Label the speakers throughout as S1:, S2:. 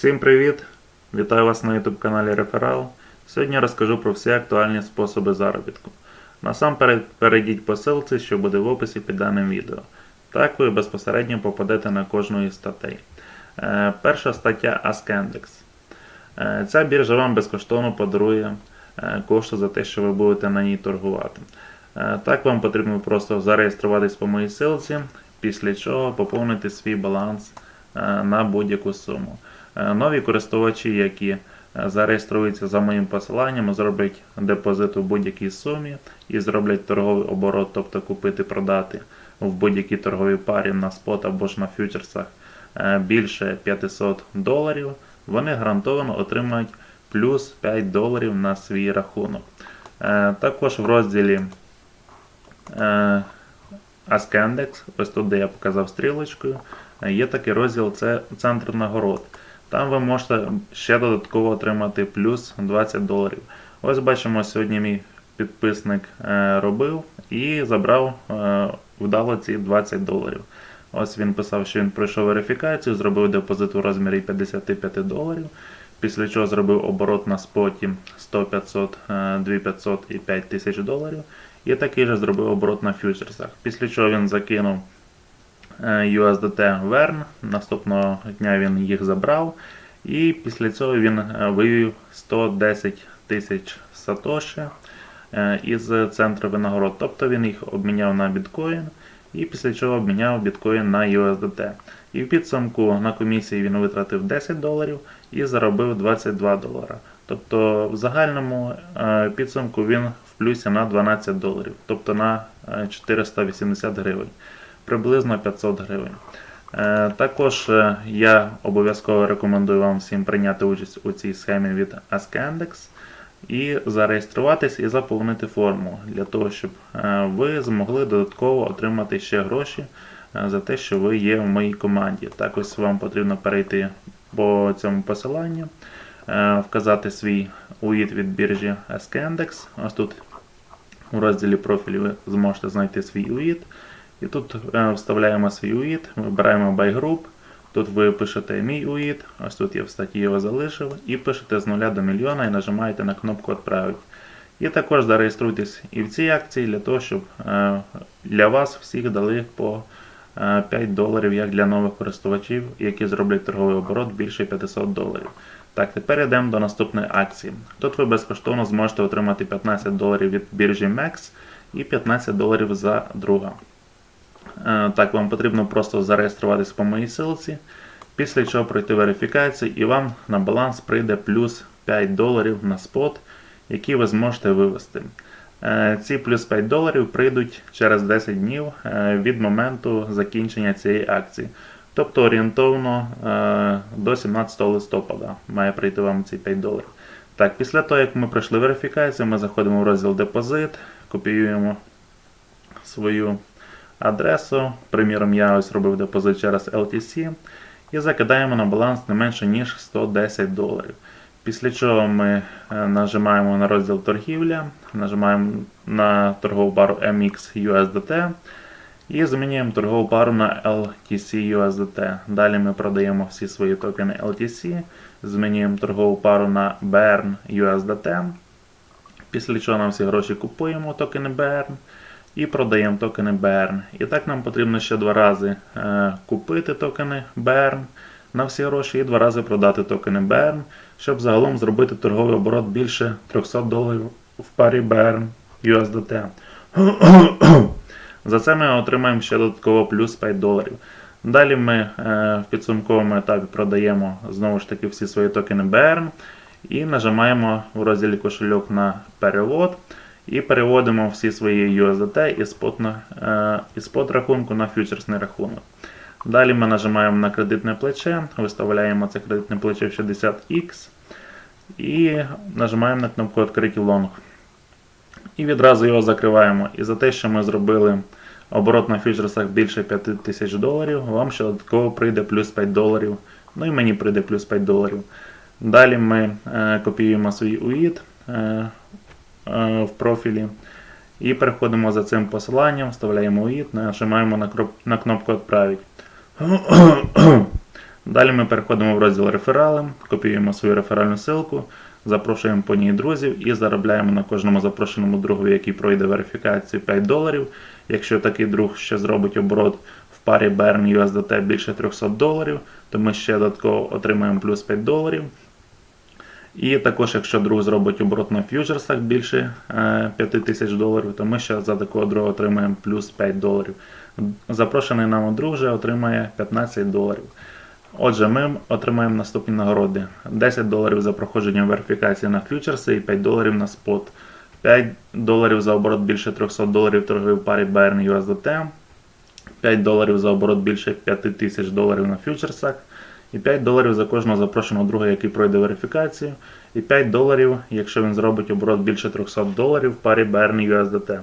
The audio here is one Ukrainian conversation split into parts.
S1: Всім привіт! Вітаю вас на YouTube каналі Реферал. Сьогодні розкажу про всі актуальні способи заробітку. Насамперед перейдіть по ссылці, що буде в описі під даним відео. Так ви безпосередньо попадете на кожну із статей. Е, перша стаття AskIndex. Е, ця біржа вам безкоштовно подарує е, кошти за те, що ви будете на ній торгувати. Так вам потрібно просто зареєструватись по моїй ссылці, після чого поповнити свій баланс на будь-яку суму. Е, Нові користувачі, які е, зареєструються за моїм посиланням, зроблять депозит у будь-якій сумі і зроблять торговий оборот, тобто купити-продати в будь-якій торговій парі на спот або ж на фьючерсах е, більше 500 доларів, вони гарантовано отримають плюс 5 доларів на свій рахунок. Також в розділі е, ось тут, де я показав стрілочкою, є такий розділ це центр нагород. Там ви можете ще додатково отримати плюс 20 доларів. Ось бачимо, сьогодні мій підписник е, робив і забрав е, вдало ці 20 доларів. Ось він писав, що він пройшов верифікацію, зробив депозит у розмірі 55 доларів. Після чого зробив оборот на споті 100, 500, е, 2500 і 5000 доларів. І такий же зробив оборот на фьючерсах. Після чого він закинув USDT Vern. Наступного дня він їх забрав. І після цього він е, вивів 110 тисяч сатоші е, із центру винагород. Тобто він їх обміняв на біткоін і після чого обміняв біткоін на USDT. І в підсумку на комісії він витратив 10 доларів і заробив 22 долара. Тобто в загальному е, підсумку він в плюсі на 12 доларів, тобто на е, 480 гривень, приблизно 500 гривень. Е, Також е, я обов'язково рекомендую вам всім прийняти участь у цій схемі від AskIndex і зареєструватись і заповнити форму для того, щоб е, ви змогли додатково отримати ще гроші за те, що ви є в моїй команді. Так ось вам потрібно перейти по цьому посиланню, вказати свій UID від біржі AskIndex. Ось тут у розділі профілі ви зможете знайти свій UID. І тут е, вставляємо свій UID, вибираємо By Group. Тут ви пишете мій UID, ось тут я в статті його залишив, і пишете з 0 до мільйона і нажимаєте на кнопку Отправити. І також зареєструйтесь і в цій акції для того, щоб е, для вас всіх дали по е, 5 доларів, як для нових користувачів, які зроблять торговий оборот більше 500 доларів. Так, тепер йдемо до наступної акції. Тут ви безкоштовно зможете отримати 15 доларів від біржі MEX і 15 доларів за друга. Е, Так, вам потрібно просто зареєструватися по моїй ссылці, після чого пройти верифікацію, і вам на баланс прийде плюс 5 доларів на спот, які ви зможете вивести. Е, Ці плюс 5 доларів прийдуть через 10 днів е, від моменту закінчення цієї акції. Тобто орієнтовно до 17 листопада має прийти вам ці 5 доларів. Так, після того, як ми пройшли верифікацію, ми заходимо в розділ депозит, копіюємо свою адресу. Приміром, я ось робив депозит через LTC і закидаємо на баланс не менше ніж 110 доларів. Після чого ми е, нажимаємо на розділ торгівля, нажимаємо на торгову пару MX USDT і змінюємо торгову пару на LTC USDT. Далі ми продаємо всі свої токени LTC, змінюємо торгову пару на BERN USDT. Після чого нам всі гроші купуємо токени BERN і продаємо токени BERN. І так нам потрібно ще два рази е, купити токени BERN на всі гроші і два рази продати токени BERN, щоб загалом зробити торговий оборот більше 300 доларів в парі BERN USDT. За це ми отримаємо ще додатково плюс 5 доларів. Далі ми е, в підсумковому етапі продаємо знову ж таки всі свої токени BERN і нажимаємо у розділі кошельок на перевод. І переводимо всі свої USDT із спот, на, е, із спот рахунку на фьючерсний рахунок. Далі ми нажимаємо на кредитне плече, виставляємо це кредитне плече в 60X і нажимаємо на кнопку «Відкриті лонг». І відразу його закриваємо. І за те, що ми зробили оборот на фьючерсах більше 5000 доларів, вам ще додатково прийде плюс 5 доларів. Ну і мені прийде плюс 5 доларів. Далі ми е, копіюємо свій е, е, в профілі. І переходимо за цим посиланням, вставляємо UID, нажимаємо на, на кнопку «Отправить». Далі ми переходимо в розділ реферали, копіюємо свою реферальну ссылку, запрошуємо по ній друзів і заробляємо на кожному запрошеному другові, який пройде верифікацію 5 доларів. Якщо такий друг ще зробить оборот в парі Burn USDT більше 300 доларів, то ми ще додатково отримаємо плюс 5 доларів. І також, якщо друг зробить оборот на фьючерсах більше е, 5000 доларів, то ми ще за такого друга отримаємо плюс 5 доларів. Запрошений нам друг вже отримає 15 доларів. Отже, ми отримаємо наступні нагороди: 10 доларів за проходження верифікації на фьючерси і 5 доларів на спот. 5 доларів за оборот більше 300 доларів торговій парі Bayern USDT, 5 доларів за оборот більше 5000 доларів на фьючерсах, і 5 доларів за кожного запрошеного друга, який пройде верифікацію, і 5 доларів, якщо він зробить оборот більше 300 доларів в парі Bayern USDT.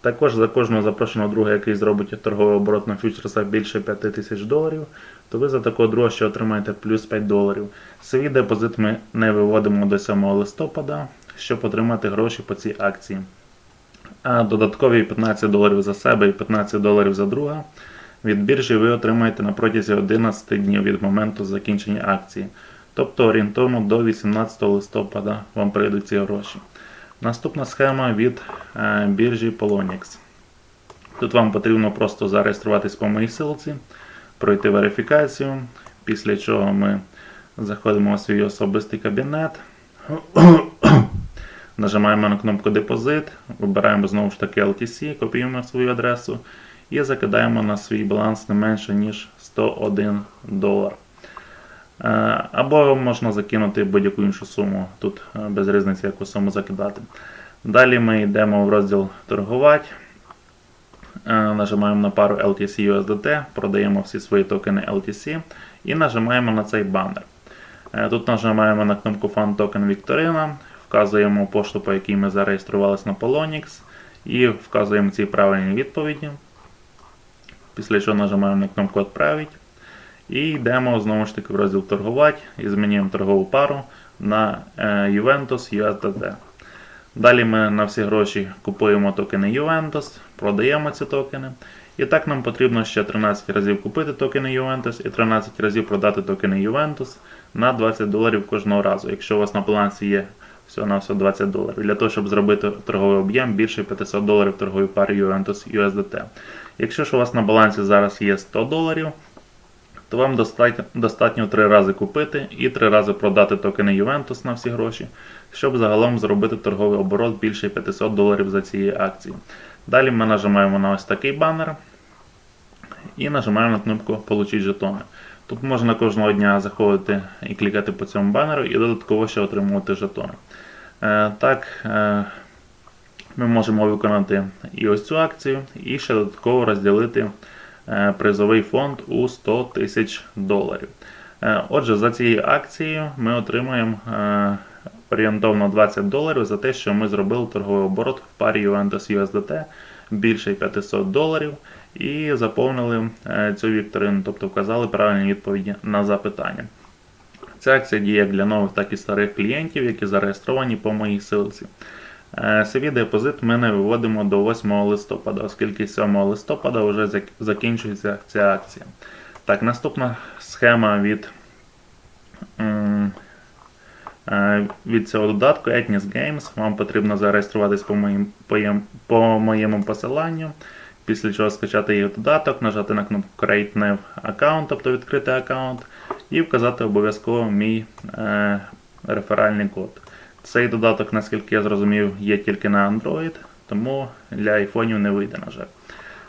S1: Також за кожного запрошеного друга, який зробить торговий оборот на фьючерсах більше 5000 доларів, то ви за такого друга ще отримаєте плюс 5 доларів. Свій депозит ми не виводимо до 7 листопада, щоб отримати гроші по цій акції. А додаткові 15 доларів за себе і 15 доларів за друга від біржі ви отримаєте на протязі 11 днів від моменту закінчення акції. Тобто орієнтовно до 18 листопада вам прийдуть ці гроші. Наступна схема від е, біржі Polonix. Тут вам потрібно просто зареєструватись по моїй ссылці, пройти верифікацію, після чого ми заходимо у свій особистий кабінет. Нажимаємо на кнопку Депозит, вибираємо знову ж таки LTC, копіюємо свою адресу і закидаємо на свій баланс не менше, ніж 101 долар. Е, Або можна закинути будь-яку іншу суму, тут е, без різниці, яку суму закидати. Далі ми йдемо в розділ торгувати. Е, Нажимаємо на пару LTC USDT, продаємо всі свої токени LTC і нажимаємо на цей банер. Тут нажимаємо на кнопку Fund Token Victorina, вказуємо пошту, по якій ми зареєструвалися на Polonix, і вказуємо ці правильні відповіді. Після чого нажимаємо на кнопку Отправить. І йдемо знову ж таки в розділ торгувати і змінюємо торгову пару на е, Juventus USDT. Далі ми на всі гроші купуємо токени Juventus, продаємо ці токени. І так нам потрібно ще 13 разів купити токени Juventus і 13 разів продати токени Juventus на 20 доларів кожного разу, якщо у вас на балансі є всього на все 20 доларів. Для того, щоб зробити торговий об'єм більше 500 доларів торгової пари Juventus USDT. Якщо ж у вас на балансі зараз є 100 доларів, то вам достатньо, достатньо 3 рази купити і 3 рази продати токени Juventus на всі гроші, щоб загалом зробити торговий оборот більше 500 доларів за цією акцією. Далі ми нажимаємо на ось такий банер і нажимаємо на кнопку Получить жетони. Тут можна кожного дня заходити і клікати по цьому банеру і додатково ще отримувати жетони. Е, так, е, ми можемо виконати і ось цю акцію, і ще додатково розділити е, призовий фонд у 100 тисяч доларів. Е, Отже, за цією акцією ми отримаємо е, орієнтовно 20 доларів за те, що ми зробили торговий оборот в парі Juventus USDT більше 500 доларів і заповнили цю вікторину, тобто вказали правильні відповіді на запитання. Ця акція діє як для нових, так і старих клієнтів, які зареєстровані по моїй силці. Е, Свій депозит ми не виводимо до 8 листопада, оскільки 7 листопада вже закінчується ця акція. Так, наступна схема від, е, від цього додатку Ethnis Games. Вам потрібно зареєструватись по, моїм, по, по моєму посиланню. Після чого скачати їх додаток, нажати на кнопку Create New Account, тобто відкрити аккаунт, і вказати обов'язково мій е, реферальний код. Цей додаток, наскільки я зрозумів, є тільки на Android, тому для айфонів не вийде, на жаль.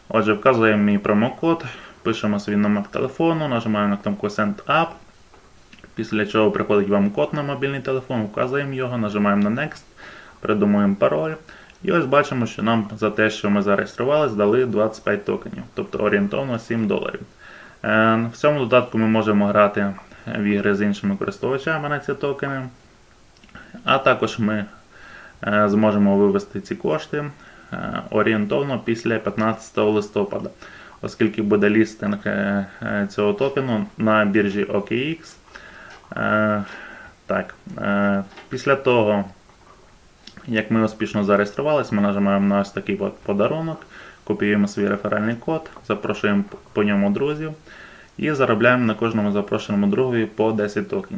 S1: Отже, вказуємо мій промокод, пишемо свій номер телефону, нажимаємо на кнопку Send Up. Після чого приходить вам код на мобільний телефон, вказуємо його, нажимаємо на Next, придумуємо пароль. І ось бачимо, що нам за те, що ми зареєстрували, здали 25 токенів, тобто орієнтовно 7 доларів. Е, В цьому додатку ми можемо грати в ігри з іншими користувачами на ці токени. А також ми е, зможемо вивести ці кошти е, орієнтовно після 15 листопада, оскільки буде лістинг е, цього токену на біржі OKX. Так, Після того, як ми успішно зареєструвалися, ми нажимаємо на ось такий подарунок, копіюємо свій реферальний код, запрошуємо по ньому друзів. і заробляємо на кожному запрошеному другові по 10 токенів.